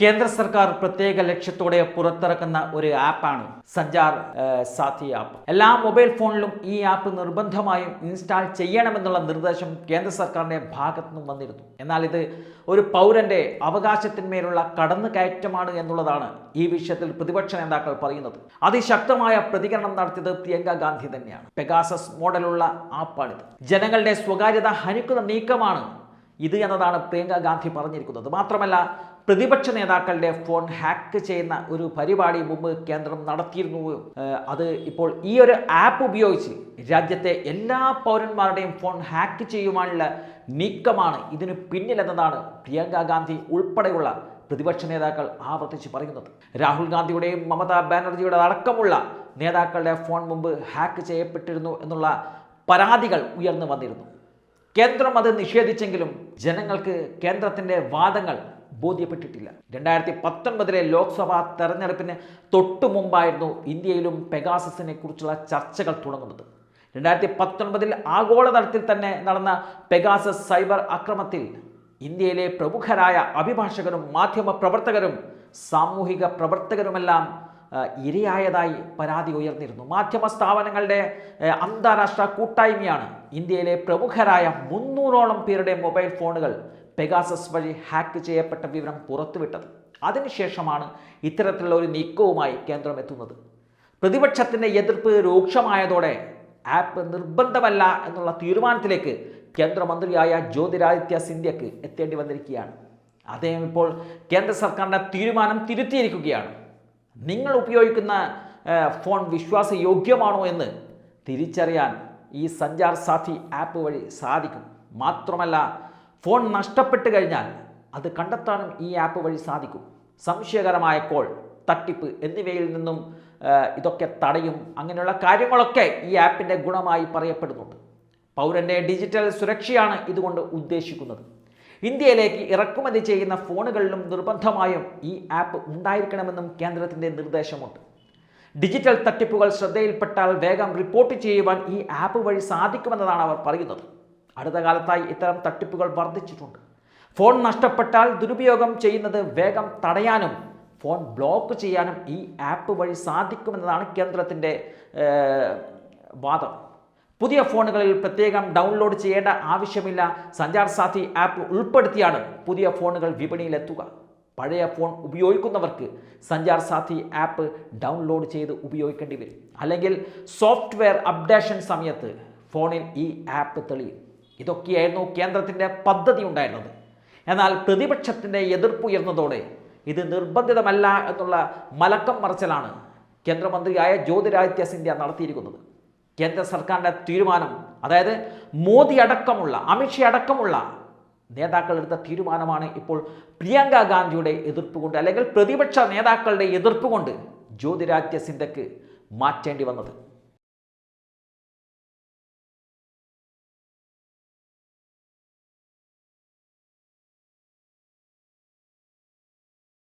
കേന്ദ്ര സർക്കാർ പ്രത്യേക ലക്ഷ്യത്തോടെ പുറത്തിറക്കുന്ന ഒരു ആപ്പാണ് സഞ്ചാർ സാഥി ആപ്പ്. എല്ലാ മൊബൈൽ ഫോണിലും ഈ ആപ്പ് നിർബന്ധമായും ഇൻസ്റ്റാൾ ചെയ്യണമെന്നുള്ള നിർദ്ദേശം കേന്ദ്ര സർക്കാരിന്റെ ഭാഗത്തു നിന്നും വന്നിരുന്നു. എന്നാൽ ഇത് ഒരു പൗരന്റെ അവകാശത്തിന്മേലുള്ള കടന്നുകയറ്റമാണ് എന്നുള്ളതാണ് ഈ വിഷയത്തിൽ പ്രതിപക്ഷ നേതാക്കൾ പറയുന്നത്. അതിശക്തമായ പ്രതികരണം നടത്തിയത് പ്രിയങ്ക ഗാന്ധി തന്നെയാണ്. പെഗാസസ് മോഡലുള്ള ആപ്പാണിത്. ജനങ്ങളുടെ സ്വകാര്യത ഹനിക്കുന്ന നീക്കമാണ് ഇത് എന്നതാണ് പ്രിയങ്ക ഗാന്ധി പറഞ്ഞിരിക്കുന്നത്. മാത്രമല്ല പ്രതിപക്ഷ നേതാക്കളുടെ ഫോൺ ഹാക്ക് ചെയ്യുന്ന ഒരു പരിപാടി മുമ്പ് കേന്ദ്രം നടത്തിയിരുന്നു. അത് ഇപ്പോൾ ഈ ഒരു ആപ്പ് ഉപയോഗിച്ച് രാജ്യത്തെ എല്ലാ പൗരന്മാരുടെയും ഫോൺ ഹാക്ക് ചെയ്യുവാനുള്ള നീക്കമാണ് ഇതിന് പിന്നിലെന്നതാണ് പ്രിയങ്ക ഗാന്ധി ഉൾപ്പെടെയുള്ള പ്രതിപക്ഷ നേതാക്കൾ ആവർത്തിച്ച് പറയുന്നത്. രാഹുൽ ഗാന്ധിയുടെയും മമതാ ബാനർജിയുടെ അടക്കമുള്ള നേതാക്കളുടെ ഫോൺ മുമ്പ് ഹാക്ക് ചെയ്യപ്പെട്ടിരുന്നു എന്നുള്ള പരാതികൾ ഉയർന്നു വന്നിരുന്നു. കേന്ദ്രം അത് നിഷേധിച്ചെങ്കിലും ജനങ്ങൾക്ക് കേന്ദ്രത്തിന്റെ വാദങ്ങൾ ബോധ്യപ്പെട്ടിട്ടില്ല. രണ്ടായിരത്തി പത്തൊൻപതിലെ ലോക്സഭാ തെരഞ്ഞെടുപ്പിന് തൊട്ടു മുമ്പായിരുന്നു ഇന്ത്യയിലും പെഗാസസിനെ കുറിച്ചുള്ള ചർച്ചകൾ തുടങ്ങുന്നത്. രണ്ടായിരത്തി പത്തൊൻപതിൽ ആഗോളതലത്തിൽ തന്നെ നടന്ന പെഗാസസ് സൈബർ ആക്രമത്തിൽ ഇന്ത്യയിലെ പ്രമുഖരായ അഭിഭാഷകരും മാധ്യമ പ്രവർത്തകരും സാമൂഹിക പ്രവർത്തകരുമെല്ലാം ഇരയായതായി പരാതി ഉയർന്നിരുന്നു. മാധ്യമ സ്ഥാപനങ്ങളുടെ അന്താരാഷ്ട്ര കൂട്ടായ്മയാണ് ഇന്ത്യയിലെ പ്രമുഖരായ മുന്നൂറോളം പേരുടെ മൊബൈൽ ഫോണുകൾ പെഗാസസ് വഴി ഹാക്ക് ചെയ്യപ്പെട്ട വിവരം പുറത്തുവിട്ടത്. അതിനുശേഷമാണ് ഇത്തരത്തിലുള്ള ഒരു നീക്കവുമായി കേന്ദ്രം എത്തുന്നത്. പ്രതിപക്ഷത്തിന്റെ എതിർപ്പ് രൂക്ഷമായതോടെ ആപ്പ് നിർബന്ധമല്ല എന്നുള്ള തീരുമാനത്തിലേക്ക് കേന്ദ്രമന്ത്രിയായ ജ്യോതിരാദിത്യ സിന്ധ്യക്ക് എത്തേണ്ടി വന്നിരിക്കുകയാണ്. അദ്ദേഹം ഇപ്പോൾ കേന്ദ്ര സർക്കാരിന്റെ തീരുമാനം തിരുത്തിയിരിക്കുകയാണ്. നിങ്ങൾ ഉപയോഗിക്കുന്ന ഫോൺ ഫോൺ വിശ്വാസയോഗ്യമാണോ എന്ന് തിരിച്ചറിയാൻ ഈ സഞ്ചാർ സാഥി ആപ്പ് വഴി സാധിക്കും. മാത്രമല്ല ഫോൺ നഷ്ടപ്പെട്ട് കഴിഞ്ഞാൽ അത് കണ്ടെത്താനും ഈ ആപ്പ് വഴി സാധിക്കും. സംശയകരമായ കോൾ തട്ടിപ്പ് എന്നിവയിൽ നിന്നും ഇതൊക്കെ തടയും അങ്ങനെയുള്ള കാര്യങ്ങളൊക്കെ ഈ ആപ്പിന്റെ ഗുണമായി പറയപ്പെടുന്നുണ്ട്. പൗരന്റെ ഡിജിറ്റൽ സുരക്ഷയാണ് ഇതുകൊണ്ട് ഉദ്ദേശിക്കുന്നത്. ഇന്ത്യയിലേക്ക് ഇറക്കുമതി ചെയ്യുന്ന ഫോണുകളിലും നിർബന്ധമായും ഈ ആപ്പ് ഉണ്ടായിരിക്കണമെന്നും കേന്ദ്രത്തിന്റെ നിർദ്ദേശമുണ്ട്. ഡിജിറ്റൽ തട്ടിപ്പുകൾ ശ്രദ്ധയിൽപ്പെട്ടാൽ വേഗം റിപ്പോർട്ട് ചെയ്യുവാൻ ഈ ആപ്പ് വഴി സാധിക്കുമെന്നതാണ് അവർ പറയുന്നത്. അടുത്ത കാലത്തായി ഇത്തരം തട്ടിപ്പുകൾ വർദ്ധിച്ചിട്ടുണ്ട്. ഫോൺ നഷ്ടപ്പെട്ടാൽ ദുരുപയോഗം ചെയ്യുന്നത് വേഗം തടയാനും ഫോൺ ബ്ലോക്ക് ചെയ്യാനും ഈ ആപ്പ് വഴി സാധിക്കുമെന്നതാണ് കേന്ദ്രത്തിന്റെ വാദം. പുതിയ ഫോണുകളിൽ പ്രത്യേകം ഡൗൺലോഡ് ചെയ്യേണ്ട ആവശ്യമില്ല. സഞ്ചാർ സാഥി ആപ്പ് ഉൾപ്പെടുത്തിയാണ് പുതിയ ഫോണുകൾ വിപണിയിലെത്തുക. പഴയ ഫോൺ ഉപയോഗിക്കുന്നവർക്ക് സഞ്ചാർ സാഥി ആപ്പ് ഡൗൺലോഡ് ചെയ്ത് ഉപയോഗിക്കേണ്ടി വരും. അല്ലെങ്കിൽ സോഫ്റ്റ്വെയർ അപ്ഡേഷൻ സമയത്ത് ഫോണിൽ ഈ ആപ്പ് തെളിയും. ഇതൊക്കെയായിരുന്നു കേന്ദ്രത്തിന്റെ പദ്ധതി ഉണ്ടായിരുന്നത്. എന്നാൽ പ്രതിപക്ഷത്തിന്റെ എതിർപ്പുയർന്നതോടെ ഇത് നിർബന്ധിതമല്ല എന്നുള്ള മലക്കം മറച്ചലാണ് കേന്ദ്രമന്ത്രിയായ ജ്യോതിരാദിത്യ സിന്ധ്യ നടത്തിയിരിക്കുന്നത്. കേന്ദ്ര സർക്കാരിന്റെ തീരുമാനം അതായത് മോദി അടക്കമുള്ള അമിത്ഷാ അടക്കമുള്ള നേതാക്കൾ എടുത്ത തീരുമാനമാണ് ഇപ്പോൾ പ്രിയങ്ക ഗാന്ധിയുടെ എതിർപ്പ് കൊണ്ട് അല്ലെങ്കിൽ പ്രതിപക്ഷ നേതാക്കളുടെ എതിർപ്പ് കൊണ്ട് ജ്യോതിരാദിത്യ സിന്ധ്യക്ക് മാറ്റേണ്ടി വന്നത്.